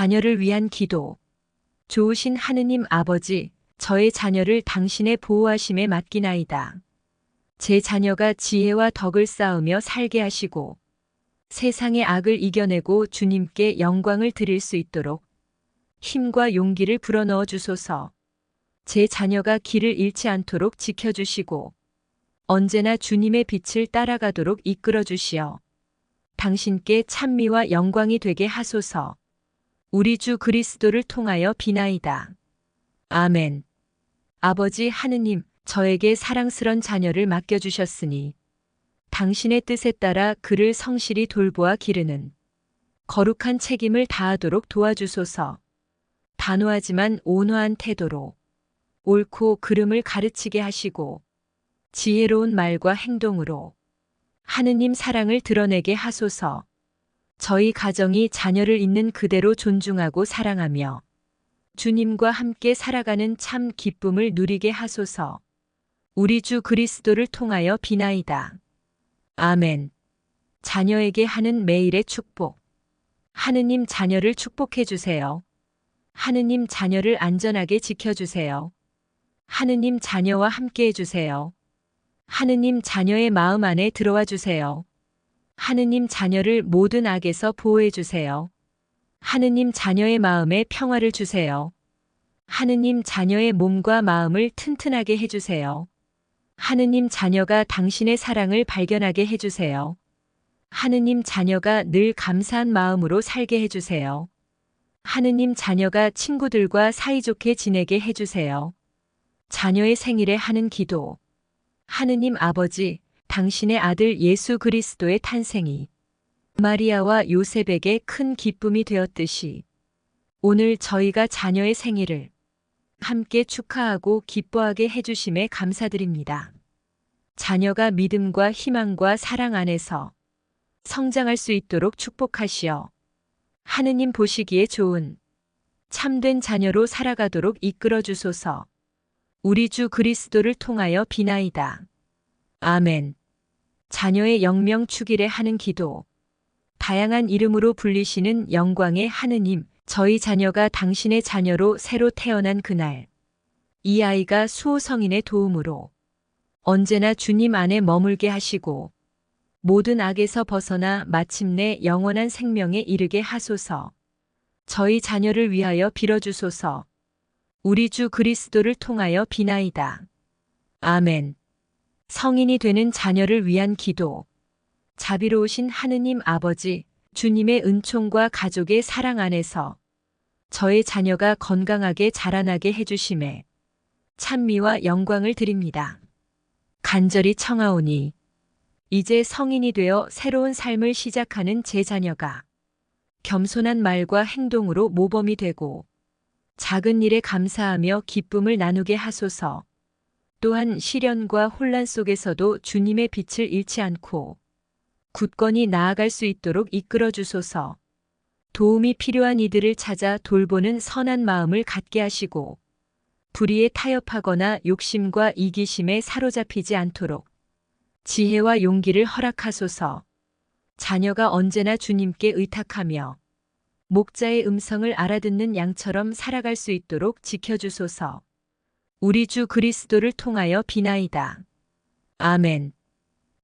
자녀를 위한 기도. 좋으신 하느님 아버지, 저의 자녀를 당신의 보호하심에 맡기나이다. 제 자녀가 지혜와 덕을 쌓으며 살게 하시고 세상의 악을 이겨내고 주님께 영광을 드릴 수 있도록 힘과 용기를 불어넣어 주소서. 제 자녀가 길을 잃지 않도록 지켜주시고 언제나 주님의 빛을 따라가도록 이끌어 주시어 당신께 찬미와 영광이 되게 하소서. 우리 주 그리스도를 통하여 비나이다. 아멘. 아버지 하느님, 저에게 사랑스런 자녀를 맡겨주셨으니 당신의 뜻에 따라 그를 성실히 돌보아 기르는 거룩한 책임을 다하도록 도와주소서. 단호하지만 온화한 태도로 옳고 그름을 가르치게 하시고 지혜로운 말과 행동으로 하느님 사랑을 드러내게 하소서. 저희 가정이 자녀를 있는 그대로 존중하고 사랑하며 주님과 함께 살아가는 참 기쁨을 누리게 하소서. 우리 주 그리스도를 통하여 비나이다. 아멘. 자녀에게 하는 매일의 축복. 하느님 자녀를 축복해 주세요. 하느님 자녀를 안전하게 지켜주세요. 하느님 자녀와 함께 해주세요. 하느님 자녀의 마음 안에 들어와 주세요. 하느님 자녀를 모든 악에서 보호해 주세요. 하느님 자녀의 마음에 평화를 주세요. 하느님 자녀의 몸과 마음을 튼튼하게 해주세요. 하느님 자녀가 당신의 사랑을 발견하게 해주세요. 하느님 자녀가 늘 감사한 마음으로 살게 해주세요. 하느님 자녀가 친구들과 사이좋게 지내게 해주세요. 자녀의 생일에 하는 기도. 하느님 아버지, 당신의 아들 예수 그리스도의 탄생이 마리아와 요셉에게 큰 기쁨이 되었듯이 오늘 저희가 자녀의 생일을 함께 축하하고 기뻐하게 해주심에 감사드립니다. 자녀가 믿음과 희망과 사랑 안에서 성장할 수 있도록 축복하시어 하느님 보시기에 좋은 참된 자녀로 살아가도록 이끌어 주소서. 우리 주 그리스도를 통하여 비나이다. 아멘. 자녀의 영명 축일에 하는 기도. 다양한 이름으로 불리시는 영광의 하느님, 저희 자녀가 당신의 자녀로 새로 태어난 그날. 이 아이가 수호 성인의 도움으로 언제나 주님 안에 머물게 하시고 모든 악에서 벗어나 마침내 영원한 생명에 이르게 하소서. 저희 자녀를 위하여 빌어주소서. 우리 주 그리스도를 통하여 비나이다. 아멘. 성인이 되는 자녀를 위한 기도. 자비로우신 하느님 아버지, 주님의 은총과 가족의 사랑 안에서 저의 자녀가 건강하게 자라나게 해주심에 찬미와 영광을 드립니다. 간절히 청하오니 이제 성인이 되어 새로운 삶을 시작하는 제 자녀가 겸손한 말과 행동으로 모범이 되고 작은 일에 감사하며 기쁨을 나누게 하소서. 또한 시련과 혼란 속에서도 주님의 빛을 잃지 않고 굳건히 나아갈 수 있도록 이끌어 주소서. 도움이 필요한 이들을 찾아 돌보는 선한 마음을 갖게 하시고 불의에 타협하거나 욕심과 이기심에 사로잡히지 않도록 지혜와 용기를 허락하소서. 자녀가 언제나 주님께 의탁하며 목자의 음성을 알아듣는 양처럼 살아갈 수 있도록 지켜주소서. 우리 주 그리스도를 통하여 비나이다. 아멘.